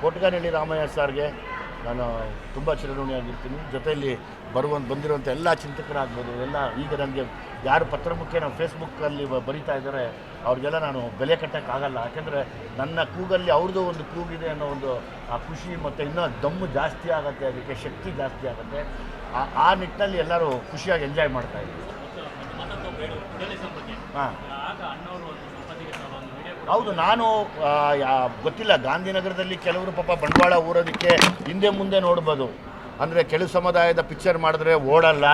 ಕೊಟ್ಗಾನಹಳ್ಳಿ ರಾಮಯ್ಯ ಸರ್ಗೆ ನಾನು ತುಂಬ ಚಿರಋಣಿಯಾಗಿರ್ತೀನಿ. ಜೊತೆಯಲ್ಲಿ ಬರುವಂಥ ಬಂದಿರುವಂಥ ಎಲ್ಲ ಚಿಂತಕರಾಗ್ಬೋದು ಎಲ್ಲ ಈಗ ನನಗೆ ಯಾರು ಪತ್ರಮುಖೆ ನಾವು ಫೇಸ್ಬುಕ್ಕಲ್ಲಿ ಬರಿತಾ ಇದ್ದಾರೆ ಅವ್ರಿಗೆಲ್ಲ ನಾನು ಬೆಲೆ ಕಟ್ಟೋಕ್ಕಾಗಲ್ಲ. ಯಾಕೆಂದರೆ ನನ್ನ ಕೂಗಲ್ಲಿ ಅವ್ರದ್ದು ಒಂದು ಕೂಗಿದೆ ಅನ್ನೋ ಒಂದು ಆ ಖುಷಿ ಮತ್ತು ಇನ್ನೂ ದಮ್ಮು ಜಾಸ್ತಿ ಆಗುತ್ತೆ ಅದಕ್ಕೆ ಶಕ್ತಿ ಜಾಸ್ತಿ ಆಗುತ್ತೆ. ಆ- ಆ ನಿಟ್ಟಿನಲ್ಲಿ ಎಲ್ಲರೂ ಖುಷಿಯಾಗಿ ಎಂಜಾಯ್ ಮಾಡ್ತಾ ಇದ್ದೀವಿ. ಹಾಂ ಆಗ ಅಣ್ಣವರು ಒಂದು ಸಂಪಾದಿಗೆ ಒಂದು ವಿಡಿಯೋ ಹೌದು, ನಾನು ಗೊತ್ತಿಲ್ಲ, ಗಾಂಧಿನಗರದಲ್ಲಿ ಕೆಲವರು ಪಾಪ ಬಂಡವಾಳ ಊರೋದಕ್ಕೆ ಹಿಂದೆ ಮುಂದೆ ನೋಡ್ಬೋದು. ಅಂದರೆ ಕೆಲವು ಸಮುದಾಯದ ಪಿಕ್ಚರ್ ಮಾಡಿದ್ರೆ ಓಡಲ್ಲ,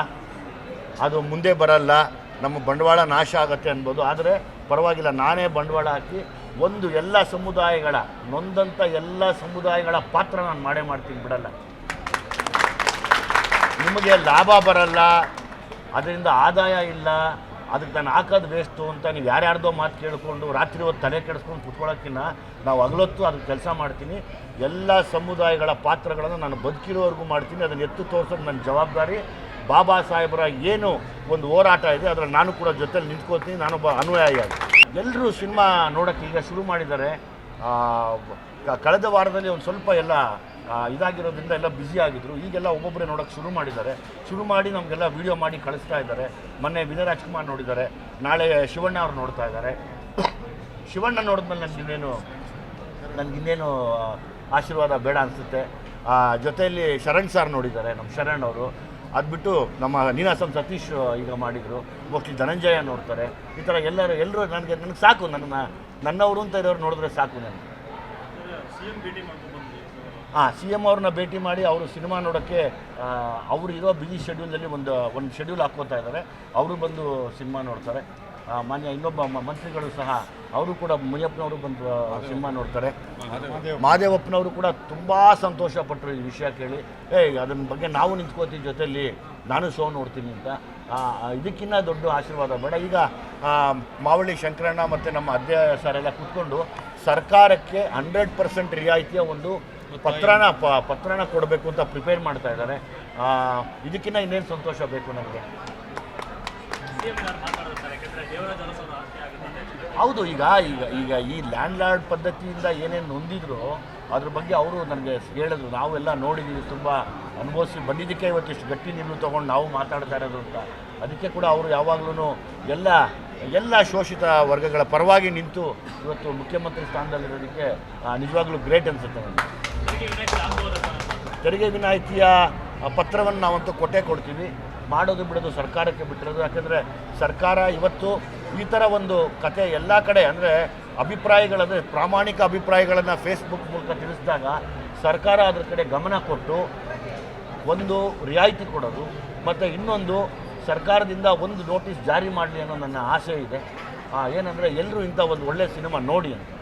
ಅದು ಮುಂದೆ ಬರಲ್ಲ, ನಮ್ಮ ಬಂಡವಾಳ ನಾಶ ಆಗುತ್ತೆ ಅನ್ಬೋದು. ಆದರೆ ಪರವಾಗಿಲ್ಲ, ನಾನೇ ಬಂಡವಾಳ ಹಾಕಿ ಒಂದು ಎಲ್ಲ ಸಮುದಾಯಗಳ ನೊಂದಂಥ ಎಲ್ಲ ಸಮುದಾಯಗಳ ಪಾತ್ರ ನಾನು ಮಾಡೇ ಮಾಡ್ತೀನಿ, ಬಿಡಲ್ಲ. ನಿಮಗೆ ಲಾಭ ಬರಲ್ಲ, ಅದರಿಂದ ಆದಾಯ ಇಲ್ಲ ಅದಕ್ಕೆ ನಾನು ಹಾಕೋದು ವೇಸ್ಟು ಅಂತ ನೀವು ಯಾರ್ಯಾರ್ದೋ ಮಾತು ಕೇಳಿಕೊಂಡು ರಾತ್ರಿ ಹೊತ್ತು ತಲೆ ಕೆಡಿಸ್ಕೊಂಡು ಕುತ್ಕೊಳ್ಳೋಕ್ಕಿಂತ ನಾವು ಹಗಲೊತ್ತು ಅದಕ್ಕೆ ಕೆಲಸ ಮಾಡ್ತೀನಿ. ಎಲ್ಲ ಸಮುದಾಯಗಳ ಪಾತ್ರಗಳನ್ನು ನಾನು ಬದುಕಿರೋವರೆಗೂ ಮಾಡ್ತೀನಿ. ಅದನ್ನು ಎತ್ತು ತೋರಿಸೋದು ನನ್ನ ಜವಾಬ್ದಾರಿ. ಬಾಬಾ ಸಾಹೇಬರ ಏನು ಒಂದು ಹೋರಾಟ ಇದೆ, ಅದರಲ್ಲಿ ನಾನು ಕೂಡ ಜೊತೆಲಿ ನಿಂತ್ಕೋತೀನಿ. ನಾನೊಬ್ಬ ಅನುಯಾಯಿ ಎಲ್ಲರೂ ಸಿನಿಮಾ ನೋಡೋಕ್ಕೆ ಈಗ ಶುರು ಮಾಡಿದ್ದಾರೆ. ಕಳೆದ ವಾರದಲ್ಲಿ ಒಂದು ಸ್ವಲ್ಪ ಎಲ್ಲ ಇದಾಗಿರೋದ್ರಿಂದ ಎಲ್ಲ ಬ್ಯುಸಿ ಆಗಿದ್ರು. ಈಗೆಲ್ಲ ಒಬ್ಬೊಬ್ಬರೇ ನೋಡೋಕ್ಕೆ ಶುರು ಮಾಡಿದ್ದಾರೆ. ಶುರು ಮಾಡಿ ನಮಗೆಲ್ಲ ವೀಡಿಯೋ ಮಾಡಿ ಕಳಿಸ್ತಾ ಇದ್ದಾರೆ. ಮೊನ್ನೆ ವಿನಯ್ ರಾಜ್ಕುಮಾರ್ ನೋಡಿದ್ದಾರೆ. ನಾಳೆ ಶಿವಣ್ಣ ಅವ್ರು ನೋಡ್ತಾ ಇದ್ದಾರೆ. ಶಿವಣ್ಣ ನೋಡಿದ್ಮೇಲೆ ನನಗೆ ಇನ್ನೇನು ನನಗಿನ್ನೇನು ಆಶೀರ್ವಾದ ಬೇಡ ಅನಿಸುತ್ತೆ. ಜೊತೆಯಲ್ಲಿ ಶರಣ್ ಸಾರ್ ನೋಡಿದ್ದಾರೆ ನಮ್ಮ ಶರಣ್ ಅವರು. ಅದು ಬಿಟ್ಟು ನಮ್ಮ ನೀನಾಸಂ ಸತೀಶ್ ಈಗ ಮಾಡಿದರು. ಮೋಸ್ಟ್ಲಿ ಧನಂಜಯ ನೋಡ್ತಾರೆ. ಈ ಥರ ಎಲ್ಲರೂ ಎಲ್ಲರೂ ನನಗೆ ನನಗೆ ಸಾಕು. ನನ್ನ, ನನ್ನವರು ಅಂತ ಇರೋರು ನೋಡಿದ್ರೆ ಸಾಕು ನನಗೆ. ಹಾಂ ಸಿ ಎಂ ಅವ್ರನ್ನ ಭೇಟಿ ಮಾಡಿ ಅವರು ಸಿನಿಮಾ ನೋಡೋಕ್ಕೆ ಅವರು ಇರೋ ಬಿಸಿ ಶೆಡ್ಯೂಲಲ್ಲಿ ಒಂದು ಒಂದು ಶೆಡ್ಯೂಲ್ ಹಾಕ್ಕೋತಾ ಇದ್ದಾರೆ. ಅವರು ಬಂದು ಸಿನಿಮಾ ನೋಡ್ತಾರೆ. ಮಾನ್ಯ ಇನ್ನೊಬ್ಬ ಮಂತ್ರಿಗಳು ಸಹ ಅವರು ಕೂಡ ಮುಯ್ಯಪ್ಪನವರು ಬಂದು ಸಿನಿಮಾ ನೋಡ್ತಾರೆ. ಮಹಾದೇವಪ್ಪನವರು ಕೂಡ ತುಂಬ ಸಂತೋಷಪಟ್ಟರು ಈ ವಿಷಯ ಕೇಳಿ. ಏಯ್ ಅದನ್ನ ಬಗ್ಗೆ ನಾವು ನಿಂತ್ಕೋತೀವಿ ಜೊತೆಯಲ್ಲಿ ನಾನು ಶೋ ನೋಡ್ತೀನಿ ಅಂತ. ಇದಕ್ಕಿಂತ ದೊಡ್ಡ ಆಶೀರ್ವಾದ. ಬೇಡ ಈಗ ಮಾವಳ್ಳಿ ಶಂಕರಣ್ಣ ಮತ್ತು ನಮ್ಮ ಅಧ್ಯಯ ಸರ್ ಎಲ್ಲ ಕೂತ್ಕೊಂಡು ಸರ್ಕಾರಕ್ಕೆ ಹಂಡ್ರೆಡ್ ಪರ್ಸೆಂಟ್ ರಿಯಾಯಿತಿಯ ಒಂದು ಪತ್ರನ ಪ, ಪತ್ರನ ಕೊಡಬೇಕು ಅಂತ ಪ್ರಿಪೇರ್ ಮಾಡ್ತಾ ಇದ್ದಾರೆ. ಇದಕ್ಕಿಂತ ಇನ್ನೇನು ಸಂತೋಷ ಬೇಕು ನನಗೆ ಹೌದು, ಈಗ ಈಗ ಈಗ ಈ ಲ್ಯಾಂಡ್ ಲಾರ್ಡ್ ಪದ್ಧತಿಯಿಂದ ಏನೇನು ನೊಂದಿದ್ರು, ಅದ್ರ ಬಗ್ಗೆ ಅವರು ನನಗೆ ಹೇಳಿದ್ರು. ನಾವೆಲ್ಲ ನೋಡಿದ್ದೀವಿ ತುಂಬ ಅನುಭವಿಸಿ ಬಂದಿದ್ದಕ್ಕೆ ಇವತ್ತಿಷ್ಟು ಗಟ್ಟಿ ನಿಲ್ಲು ತೊಗೊಂಡು ನಾವು ಮಾತಾಡ್ತಾ ಇರೋದು ಅಂತ. ಅದಕ್ಕೆ ಕೂಡ ಅವರು ಯಾವಾಗಲೂ ಎಲ್ಲ ಎಲ್ಲ ಶೋಷಿತ ವರ್ಗಗಳ ಪರವಾಗಿ ನಿಂತು ಇವತ್ತು ಮುಖ್ಯಮಂತ್ರಿ ಸ್ಥಾನದಲ್ಲಿರೋದಕ್ಕೆ ನಿಜವಾಗ್ಲೂ ಗ್ರೇಟ್ ಅನಿಸುತ್ತೆ ನನಗೆ. ತೆರಿಗೆ ವಿನಾಯಿತಿಯ ಪತ್ರವನ್ನು ನಾವಂತೂ ಕೊಟ್ಟೇ ಕೊಡ್ತೀವಿ. ಮಾಡೋದು ಬಿಡೋದು ಸರ್ಕಾರಕ್ಕೆ ಬಿಟ್ಟಿರೋದು. ಯಾಕೆಂದರೆ ಸರ್ಕಾರ ಇವತ್ತು ಈ ಥರ ಒಂದು ಕತೆ ಎಲ್ಲ ಕಡೆ ಅಂದರೆ ಅಭಿಪ್ರಾಯಗಳಂದರೆ ಪ್ರಾಮಾಣಿಕ ಅಭಿಪ್ರಾಯಗಳನ್ನು ಫೇಸ್ಬುಕ್ ಮೂಲಕ ತಿಳಿಸಿದಾಗ ಸರ್ಕಾರ ಅದ್ರ ಕಡೆ ಗಮನ ಕೊಟ್ಟು ಒಂದು ರಿಯಾಯಿತಿ ಕೊಡೋದು, ಮತ್ತು ಇನ್ನೊಂದು ಸರ್ಕಾರದಿಂದ ಒಂದು ನೋಟಿಸ್ ಜಾರಿ ಮಾಡಲಿ ಅನ್ನೋ ನನ್ನ ಆಸೆ ಇದೆ. ಏನಂದರೆ ಎಲ್ಲರೂ ಇಂಥ ಒಂದು ಒಳ್ಳೆಯ ಸಿನಿಮಾ ನೋಡಿ ಅಂತ.